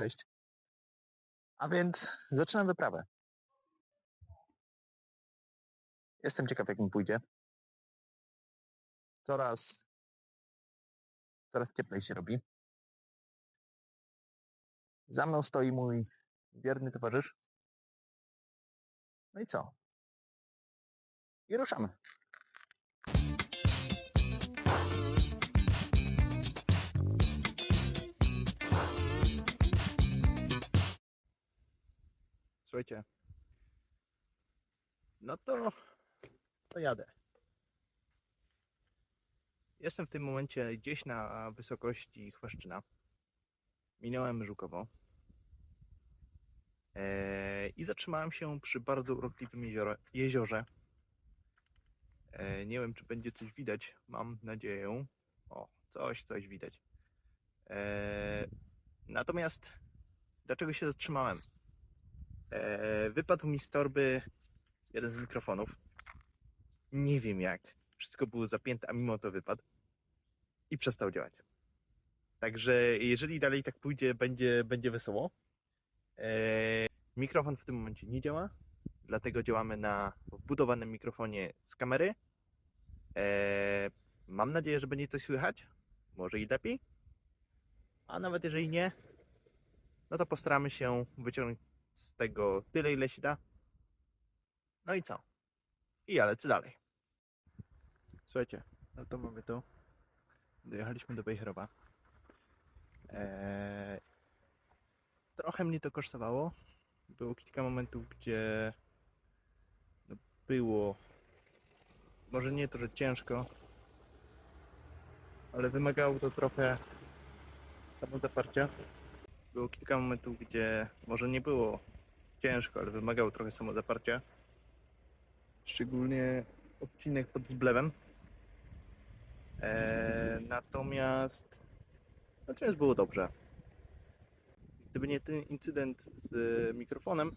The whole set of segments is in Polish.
Cześć. A więc zaczynam wyprawę. Jestem ciekaw, jak mi pójdzie. Coraz, coraz cieplej się robi. Za mną stoi mój wierny towarzysz. No i co? I ruszamy. Słuchajcie. No to, to jadę. Jestem w tym momencie gdzieś na wysokości Chwaszczyna. Minąłem Żukowo. Eee, I zatrzymałem się przy bardzo urokliwym jeziorze. Eee, nie wiem, czy będzie coś widać. Mam nadzieję. O, coś, coś widać. Eee, natomiast dlaczego się zatrzymałem? Eee, wypadł mi z torby jeden z mikrofonów. Nie wiem jak. Wszystko było zapięte, a mimo to wypadł. I przestał działać. Także jeżeli dalej tak pójdzie, będzie, będzie wesoło. Eee, mikrofon w tym momencie nie działa. Dlatego działamy na wbudowanym mikrofonie z kamery. Eee, mam nadzieję, że będzie coś słychać. Może i lepiej. A nawet jeżeli nie, no to postaramy się wyciągnąć z tego tyle, ile się da. No i co? I ja lecę dalej. Słuchajcie, no to mamy to. Dojechaliśmy do Bejherowa. Eee, trochę mnie to kosztowało. Było kilka momentów, gdzie no, było może nie to, że ciężko, ale wymagało to trochę samozaparcia. Było kilka momentów, gdzie może nie było ciężko, ale wymagało trochę samozaparcia. Szczególnie odcinek pod Zblewem. Eee, natomiast natomiast było dobrze. Gdyby nie ten incydent z e, mikrofonem,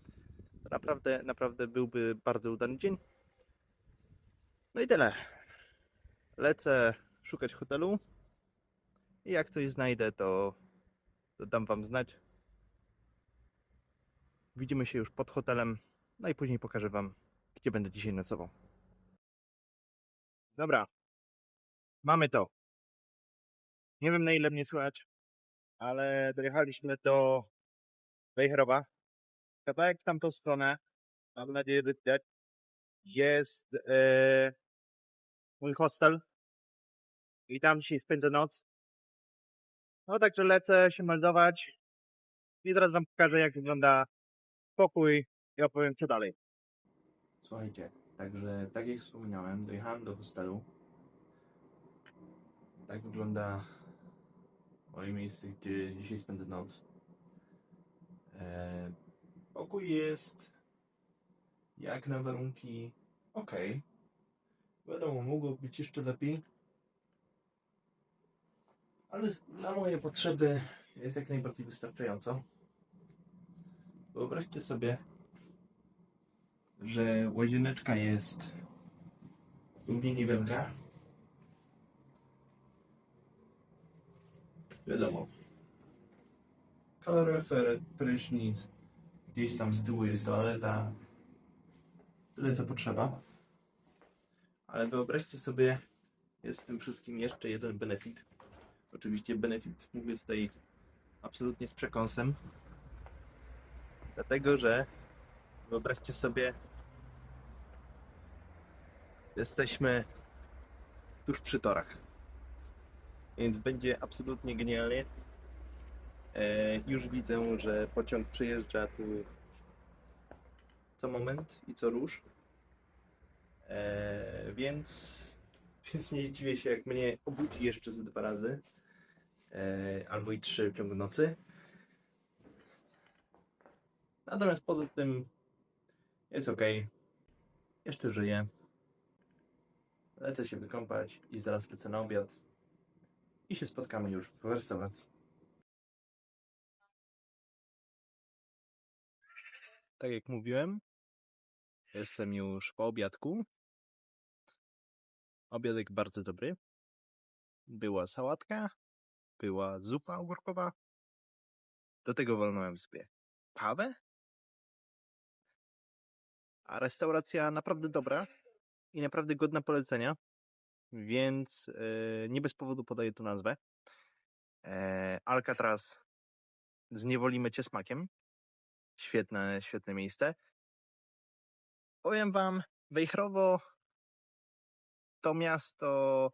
to naprawdę, naprawdę byłby bardzo udany dzień. No i tyle. Lecę szukać hotelu. I jak coś znajdę, to, to dam Wam znać. Widzimy się już pod hotelem. No i później pokażę Wam, gdzie będę dzisiaj nocował. Dobra. Mamy to. Nie wiem na ile mnie słychać, ale dojechaliśmy do Wejherowa. Kawałek w tamtą stronę. Mam nadzieję, że widać. Jest e, mój hostel. I tam dzisiaj spędzę noc. No także lecę się meldować. I teraz wam pokażę, jak wygląda pokój i opowiem, co dalej. Słuchajcie, także tak jak wspomniałem, dojechałem do hostelu. Tak wygląda moje miejsce, gdzie dzisiaj spędzę noc. E, pokój jest jak na warunki ok. Wiadomo, mogło być jeszcze lepiej. Ale na moje potrzeby jest jak najbardziej wystarczająco. Wyobraźcie sobie, że łazieneczka jest równie niewielka. Wiadomo. Kaloryfer, prysznic, gdzieś tam z tyłu jest toaleta. Tyle co potrzeba. Ale wyobraźcie sobie, jest w tym wszystkim jeszcze jeden benefit. Oczywiście benefit mówię tutaj absolutnie z przekąsem. Dlatego, że wyobraźcie sobie, jesteśmy tuż przy torach. Więc będzie absolutnie genialnie. E, już widzę, że pociąg przyjeżdża tu co moment i co rusz. E, więc, więc nie dziwię się, jak mnie obudzi jeszcze ze dwa razy. E, albo i trzy w ciągu nocy. Natomiast poza tym jest ok. Jeszcze żyję. Lecę się wykąpać i zaraz lecę na obiad. I się spotkamy już w restauracji. Tak jak mówiłem, jestem już po obiadku. Obiadek bardzo dobry. Była sałatka, była zupa ogórkowa, Do tego walnąłem sobie kawę. A restauracja naprawdę dobra i naprawdę godna polecenia, więc e, nie bez powodu podaję tu nazwę. E, Alcatraz zniewolimy cię smakiem. Świetne, świetne miejsce. Powiem wam, Wejherowo to miasto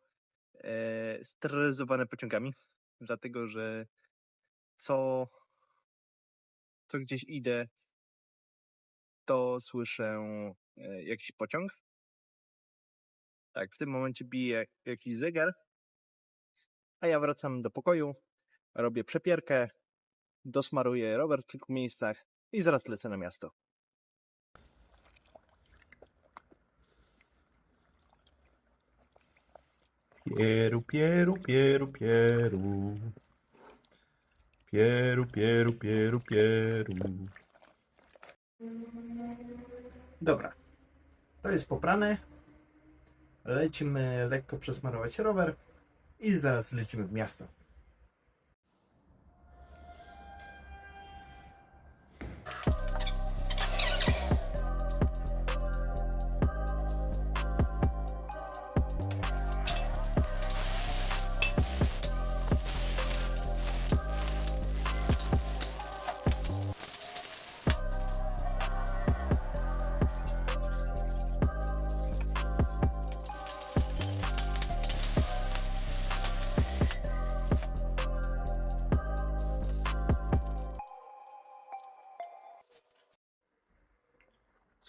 e, pociągami, dlatego że co, co gdzieś idę, to słyszę e, jakiś pociąg. Tak, w tym momencie bije jakiś zegar, a ja wracam do pokoju, robię przepierkę, dosmaruję rower w kilku miejscach i zaraz lecę na miasto. Pieru, pieru, pieru, pieru. Pieru, pieru, pieru, pieru. Dobra. To jest poprane. Lecimy lekko przesmarować rower i zaraz lecimy w miasto.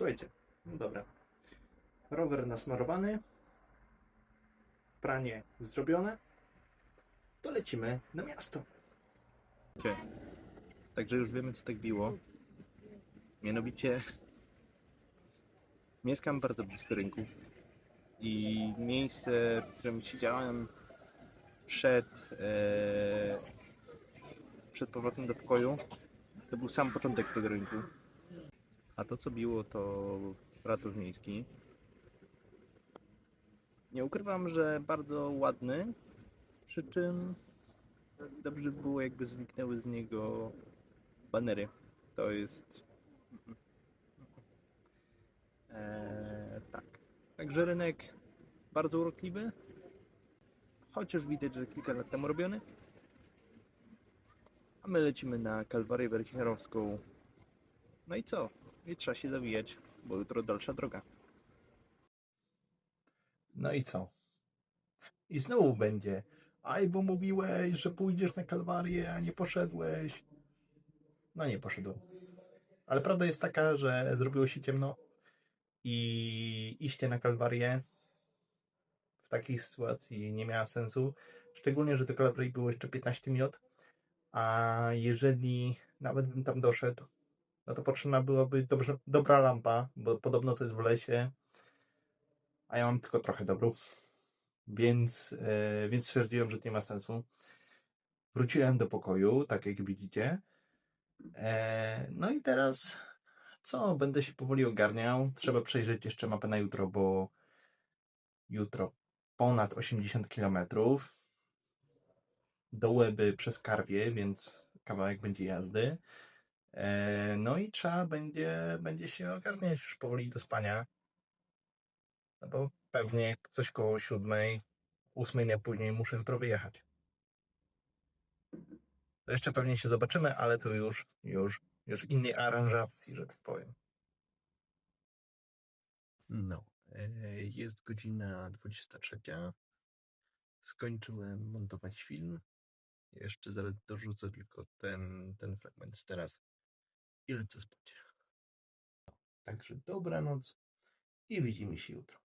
Słuchajcie, no dobra. Rower nasmarowany, pranie zrobione, to lecimy na miasto. Także już wiemy, co tak biło. Mianowicie mieszkam bardzo blisko rynku i miejsce, w którym siedziałem przed, e, przed powrotem do pokoju, to był sam początek tego rynku. A to, co biło, to ratusz miejski. Nie ukrywam, że bardzo ładny, przy czym dobrze by było, jakby zniknęły z niego banery. To jest. Eee, tak. Także rynek bardzo urokliwy. Chociaż widać, że kilka lat temu robiony. A my lecimy na Kalwarię Werchierowską. No i co? I trzeba się zawijać, bo jutro dalsza droga. No i co? I znowu będzie. Aj, bo mówiłeś, że pójdziesz na Kalwarię, a nie poszedłeś. No nie poszedłem. Ale prawda jest taka, że zrobiło się ciemno i iście na Kalwarię w takiej sytuacji nie miała sensu. Szczególnie, że do Kalwarii było jeszcze 15 minut. A jeżeli nawet bym tam doszedł, no to potrzebna byłaby dobrze, dobra lampa, bo podobno to jest w lesie, a ja mam tylko trochę dobrów, więc, e, więc stwierdziłem, że to nie ma sensu. Wróciłem do pokoju, tak jak widzicie. E, no i teraz co? Będę się powoli ogarniał. Trzeba przejrzeć jeszcze mapę na jutro, bo jutro ponad 80 km do Łeby przez Karwie, więc kawałek będzie jazdy. E, No i trzeba będzie, będzie się ogarniać już powoli do spania. No bo pewnie coś koło siódmej, ósmej nie później muszę jutro wyjechać. To jeszcze pewnie się zobaczymy, ale to już, już, już w innej aranżacji, że tak powiem. No, e, jest godzina 23. Skończyłem montować film. Jeszcze zaraz dorzucę tylko ten, ten fragment z teraz i lecę spać. Także dobranoc i widzimy się jutro.